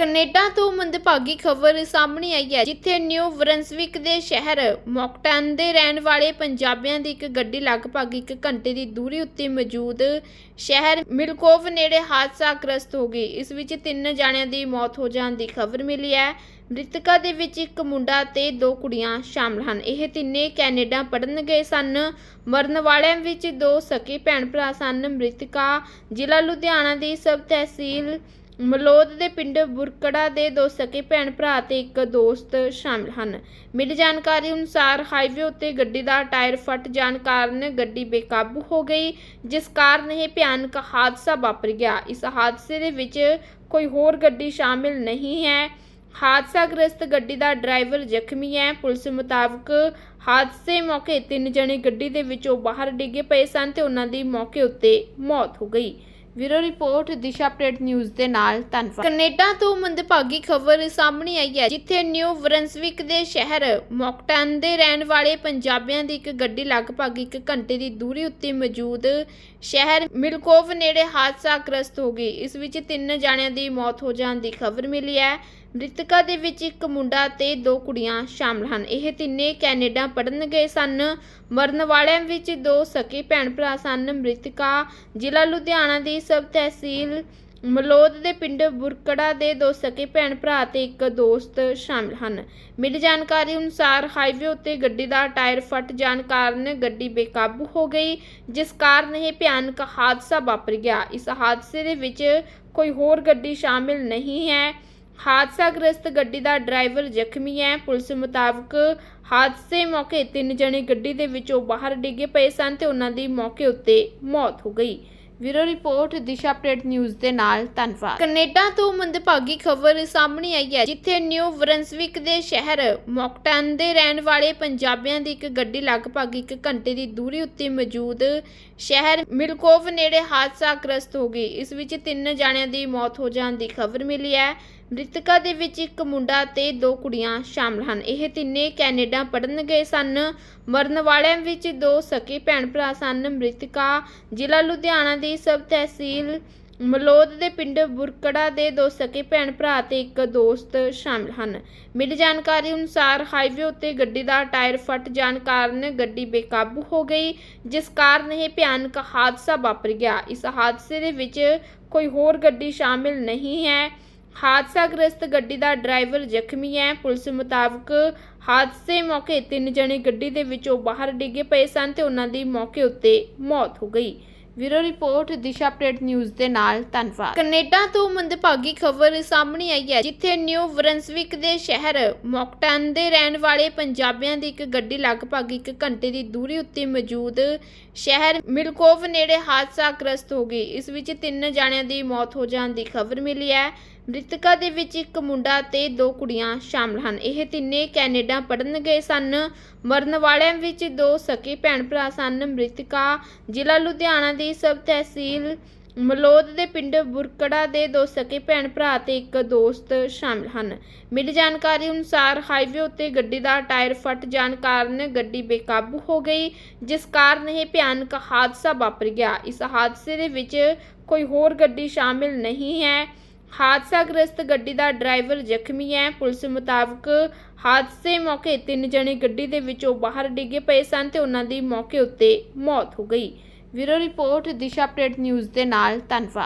Canada ਤੋਂ ਮੰਦਭਾਗੀ ਖਬਰ ਸਾਹਮਣੇ ਆਈ ਹੈ, ਜਿੱਥੇ ਨਿਊ ਬਰੰਸਵਿਕ ਦੇ ਸ਼ਹਿਰ ਮੌਕਟਨ ਦੇ ਰਹਿਣ ਵਾਲੇ ਪੰਜਾਬੀਆਂ ਦੀ ਇੱਕ ਗੱਡੀ ਲਗਭਗ ਇੱਕ ਘੰਟੇ ਦੀ ਦੂਰੀ ਉੱਤੇ ਮੌਜੂਦ ਸ਼ਹਿਰ ਮਿਲਕੋਵ ਨੇੜੇ ਹਾਦਸਾਗ੍ਰਸਤ ਹੋ ਗਈ। ਇਸ ਵਿੱਚ ਤਿੰਨ ਜਾਣਿਆਂ ਦੀ ਮੌਤ ਹੋ ਜਾਣ ਦੀ ਖਬਰ ਮਿਲੀ ਹੈ। ਮ੍ਰਿਤਕਾਂ ਦੇ ਵਿੱਚ ਇੱਕ ਮੁੰਡਾ ਤੇ ਦੋ ਕੁੜੀਆਂ ਸ਼ਾਮਲ ਹਨ। ਇਹ ਤਿੰਨੇ ਕੈਨੇਡਾ ਪੜਨ ਗਏ ਸਨ। ਮਰਨ ਵਾਲਿਆਂ ਵਿੱਚ ਦੋ ਸਕੇ ਭੈਣ ਭਰਾ ਸਨ। ਮ੍ਰਿਤਕਾ ਜ਼ਿਲ੍ਹਾ ਲੁਧਿਆਣਾ ਦੀ ਸਬ ਤਹਿਸੀਲ ਮਲੋਦ ਦੇ ਪਿੰਡ ਬੁਰਕੜਾ ਦੇ ਦੋ ਸਕੇ ਭੈਣ ਭਰਾ ਤੇ ਇੱਕ ਦੋਸਤ ਸ਼ਾਮਲ ਹਨ। ਮਿਲੀ ਜਾਣਕਾਰੀ ਅਨੁਸਾਰ ਹਾਈਵੇ ਉੱਤੇ ਗੱਡੀ ਦਾ ਟਾਇਰ ਫਟ ਜਾਣ ਕਾਰਨ ਗੱਡੀ ਬੇਕਾਬੂ ਹੋ ਗਈ, ਜਿਸ ਕਾਰਨ ਇਹ ਭਿਆਨਕ ਹਾਦਸਾ ਵਾਪਰ ਗਿਆ। ਇਸ ਹਾਦਸੇ ਦੇ ਵਿੱਚ ਕੋਈ ਹੋਰ ਗੱਡੀ ਸ਼ਾਮਿਲ ਨਹੀਂ ਹੈ। ਹਾਦਸਾਗ੍ਰਸਤ ਗੱਡੀ ਦਾ ਡਰਾਈਵਰ ਜ਼ਖਮੀ ਹੈ। ਪੁਲਿਸ ਮੁਤਾਬਕ ਹਾਦਸੇ ਮੌਕੇ ਤਿੰਨ ਜਣੇ ਗੱਡੀ ਦੇ ਵਿੱਚੋਂ ਬਾਹਰ ਡਿੱਗੇ ਪਏ ਸਨ ਤੇ ਉਹਨਾਂ ਦੀ ਮੌਕੇ ਉੱਤੇ ਮੌਤ ਹੋ ਗਈ। Bureau report, Disha update news ਦੇ ਨਾਲ ਧੰਨਵਾਦ। ਕੈਨੇਡਾ ਤੋਂ ਮੰਦਭਾਗੀ ਖਬਰ ਸਾਹਮਣੇ ਆਈ ਹੈ, ਜਿੱਥੇ ਨਿਊ ਬਰੰਸਵਿਕ ਦੇ ਸ਼ਹਿਰ ਮੌਕਟਨ ਦੇ ਰਹਿਣ ਵਾਲੇ ਪੰਜਾਬੀਆਂ ਦੀ ਇੱਕ ਗੱਡੀ ਲਗਭਗ ਇੱਕ ਘੰਟੇ ਦੀ ਦੂਰੀ ਉੱਤੇ ਮੌਜੂਦ ਸ਼ਹਿਰ ਮਿਲਕੋਵ ਨੇੜੇ ਹਾਦਸਾਗ੍ਰਸਤ ਹੋ ਗਈ। ਇਸ ਵਿੱਚ ਤਿੰਨ ਜਾਣਿਆਂ ਦੀ ਮੌਤ ਹੋ ਜਾਣ ਦੀ ਖਬਰ ਮਿਲੀ ਹੈ। ਮ੍ਰਿਤਕਾਂ ਦੇ ਵਿੱਚ ਇੱਕ ਮੁੰਡਾ ਤੇ ਦੋ ਕੁੜੀਆਂ ਸ਼ਾਮਲ ਹਨ। ਇਹ ਤਿੰਨੇ ਕੈਨੇਡਾ ਪੜਨ ਗਏ ਸਨ। ਮਰਨ ਵਾਲਿਆਂ ਵਿੱਚ ਦੋ ਸਕੇ ਭੈਣ ਭਰਾ ਸਨ। ਮ੍ਰਿਤਕਾ ਜ਼ਿਲ੍ਹਾ ਲੁਧਿਆਣਾ ਦੀ ਸਬ ਤਹਿਸੀਲ ਮਲੋਦ ਦੇ ਪਿੰਡ ਬੁਰਕੜਾ ਦੇ ਦੋ ਸਕੇ ਭੈਣ ਭਰਾ ਤੇ ਇੱਕ ਦੋਸਤ ਸ਼ਾਮਲ ਹਨ। ਮਿਲੀ ਜਾਣਕਾਰੀ ਅਨੁਸਾਰ ਹਾਈਵੇ ਉੱਤੇ ਗੱਡੀ ਦਾ ਟਾਇਰ ਫਟ ਜਾਣ ਕਾਰਨ ਗੱਡੀ ਬੇਕਾਬੂ ਹੋ ਗਈ, ਜਿਸ ਕਾਰਨ ਇਹ ਭਿਆਨਕ ਹਾਦਸਾ ਵਾਪਰ ਗਿਆ। ਇਸ ਹਾਦਸੇ ਦੇ ਵਿੱਚ ਕੋਈ ਹੋਰ ਗੱਡੀ ਸ਼ਾਮਿਲ ਨਹੀਂ ਹੈ। ਹਾਦਸਾ ਗ੍ਰਸਤ ਗੱਡੀ ਦਾ ਡਰਾਈਵਰ ਜ਼ਖਮੀ ਹੈ। ਪੁਲਿਸ ਮੁਤਾਬਕ ਹਾਦਸੇ ਮੌਕੇ ਤਿੰਨ ਜਣੇ ਗੱਡੀ ਦੇ ਵਿੱਚੋਂ ਬਾਹਰ ਡਿੱਗੇ ਪਏ ਸਨ ਤੇ ਉਹਨਾਂ ਦੀ ਮੌਕੇ ਉੱਤੇ ਮੌਤ ਹੋ ਗਈ। Bureau report, Disha update news ਦੇ ਨਾਲ ਧੰਨਵਾਦ। ਕੈਨੇਡਾ ਤੋਂ ਮੰਦਭਾਗੀ ਖਬਰ ਸਾਹਮਣੇ ਆਈ ਹੈ, ਜਿੱਥੇ ਨਿਊ ਬਰੰਸਵਿਕ ਦੇ ਸ਼ਹਿਰ ਮੌਕਟਨ ਦੇ ਰਹਿਣ ਵਾਲੇ ਪੰਜਾਬੀਆਂ ਦੀ ਇੱਕ ਗੱਡੀ ਲਗਭਗ ਇੱਕ ਘੰਟੇ ਦੀ ਦੂਰੀ ਉੱਤੇ ਮੌਜੂਦ ਸ਼ਹਿਰ ਮਿਲਕੋਵ ਨੇੜੇ ਹਾਦਸਾ ਗ੍ਰਸਤ ਹੋ ਗਈ। ਇਸ ਵਿੱਚ ਤਿੰਨ ਜਾਣਿਆਂ ਦੀ ਮੌਤ ਹੋ ਜਾਣ ਦੀ ਖਬਰ ਮਿਲੀ ਹੈ। ਮ੍ਰਿਤਕਾਂ ਦੇ ਵਿੱਚ ਇੱਕ ਮੁੰਡਾ ਤੇ ਦੋ ਕੁੜੀਆਂ ਸ਼ਾਮਲ ਹਨ। ਇਹ ਤਿੰਨੇ ਕੈਨੇਡਾ ਪੜਨ ਗਏ ਸਨ। ਮਰਨ ਵਾਲਿਆਂ ਵਿੱਚ ਦੋ ਸਕੇ ਭੈਣ ਭਰਾ ਸਨ। ਮ੍ਰਿਤਕਾ ਜ਼ਿਲ੍ਹਾ ਲੁਧਿਆਣਾ ਦੀ ਸਬ ਤਹਿਸੀਲ ਮਲੋਦ ਦੇ ਪਿੰਡ ਬੁਰਕੜਾ ਦੇ ਦੋ ਸਕੇ ਭੈਣ ਭਰਾ ਤੇ ਇੱਕ ਦੋਸਤ ਸ਼ਾਮਲ ਹਨ। ਮਿਲੀ ਜਾਣਕਾਰੀ ਅਨੁਸਾਰ ਹਾਈਵੇ ਉੱਤੇ ਗੱਡੀ ਦਾ ਟਾਇਰ ਫਟ ਜਾਣ ਕਾਰਨ ਗੱਡੀ ਬੇਕਾਬੂ ਹੋ ਗਈ, ਜਿਸ ਕਾਰਨ ਇਹ ਭਿਆਨਕ ਹਾਦਸਾ ਵਾਪਰ ਗਿਆ। ਇਸ ਹਾਦਸੇ ਦੇ ਵਿੱਚ ਕੋਈ ਹੋਰ ਗੱਡੀ ਸ਼ਾਮਿਲ ਨਹੀਂ ਹੈ। ਹਾਦਸਾਗ੍ਰਸਤ ਗੱਡੀ ਦਾ ਡਰਾਈਵਰ ਜ਼ਖਮੀ ਹੈ। ਪੁਲਿਸ ਮੁਤਾਬਕ ਹਾਦਸੇ ਮੌਕੇ ਤਿੰਨ ਜਣੇ ਗੱਡੀ ਦੇ ਵਿੱਚੋਂ ਬਾਹਰ ਡਿੱਗੇ ਪਏ ਸਨ ਤੇ ਉਹਨਾਂ ਦੀ ਮੌਕੇ ਉੱਤੇ ਮੌਤ ਹੋ ਗਈ। Bureau report, Disha update news ਦੇ ਨਾਲ, ਧੰਨਵਾਦ। ਕੈਨੇਡਾ ਤੋਂ ਮੰਦਭਾਗੀ ਖਬਰ ਸਾਹਮਣੇ ਆਈ ਹੈ, ਜਿੱਥੇ ਨਿਊ ਬਰੰਸਵਿਕ ਦੇ ਸ਼ਹਿਰ ਮੌਕਟਨ ਦੇ ਰਹਿਣ ਵਾਲੇ ਪੰਜਾਬੀਆਂ ਦੀ ਇੱਕ ਗੱਡੀ ਲਗਭਗ ਇੱਕ ਘੰਟੇ ਦੀ ਦੂਰੀ ਉੱਤੇ ਮੌਜੂਦ ਸ਼ਹਿਰ ਮਿਲਕੋਵ ਨੇੜੇ ਹਾਦਸਾ ਗ੍ਰਸਤ ਹੋ ਗਈ। ਇਸ ਵਿੱਚ ਤਿੰਨ ਜਣਿਆਂ ਦੀ ਮੌਤ ਹੋ ਜਾਣ ਦੀ ਖਬਰ ਮਿਲੀ ਹੈ। ਮ੍ਰਿਤਕਾਂ ਦੇ ਵਿੱਚ ਇੱਕ ਮੁੰਡਾ ਤੇ ਦੋ ਕੁੜੀਆਂ ਸ਼ਾਮਲ ਹਨ। ਇਹ ਤਿੰਨੇ ਕੈਨੇਡਾ ਪੜਨ ਗਏ ਸਨ। ਮਰਨ ਵਾਲਿਆਂ ਵਿੱਚ ਦੋ ਸਕੇ ਭੈਣ ਭਰਾ ਸਨ। ਮ੍ਰਿਤਕਾ ਜ਼ਿਲ੍ਹਾ ਲੁਧਿਆਣਾ ਦੀ ਸਬ ਤਹਿਸੀਲ ਮਲੋਦ ਦੇ ਪਿੰਡ ਬੁਰਕੜਾ ਦੇ ਦੋ ਸਕੇ ਭੈਣ ਭਰਾ ਤੇ ਇੱਕ ਦੋਸਤ ਸ਼ਾਮਲ ਹਨ। ਮਿਲੀ ਜਾਣਕਾਰੀ ਅਨੁਸਾਰ ਹਾਈਵੇ ਉੱਤੇ ਗੱਡੀ ਦਾ ਟਾਇਰ ਫਟ ਜਾਣ ਕਾਰਨ ਗੱਡੀ ਬੇਕਾਬੂ ਹੋ ਗਈ, ਜਿਸ ਕਾਰਨ ਇਹ ਭਿਆਨਕ ਹਾਦਸਾ ਵਾਪਰ ਗਿਆ। ਇਸ ਹਾਦਸੇ ਦੇ ਵਿੱਚ ਕੋਈ ਹੋਰ ਗੱਡੀ ਸ਼ਾਮਿਲ ਨਹੀਂ ਹੈ। ਹਾਦਸਾਗ੍ਰਸਤ ਗੱਡੀ ਦਾ ਡਰਾਈਵਰ ਜ਼ਖਮੀ ਹੈ। ਪੁਲਿਸ ਮੁਤਾਬਕ ਹਾਦਸੇ ਮੌਕੇ ਤਿੰਨ ਜਣੇ ਗੱਡੀ ਦੇ ਵਿੱਚੋਂ ਬਾਹਰ ਡਿੱਗੇ ਪਏ ਸਨ ਤੇ ਉਹਨਾਂ ਦੀ ਮੌਕੇ ਉੱਤੇ ਮੌਤ ਹੋ ਗਈ। Bureau report, Disha update news ਦੇ ਨਾਲ। ਧੰਨਵਾਦ।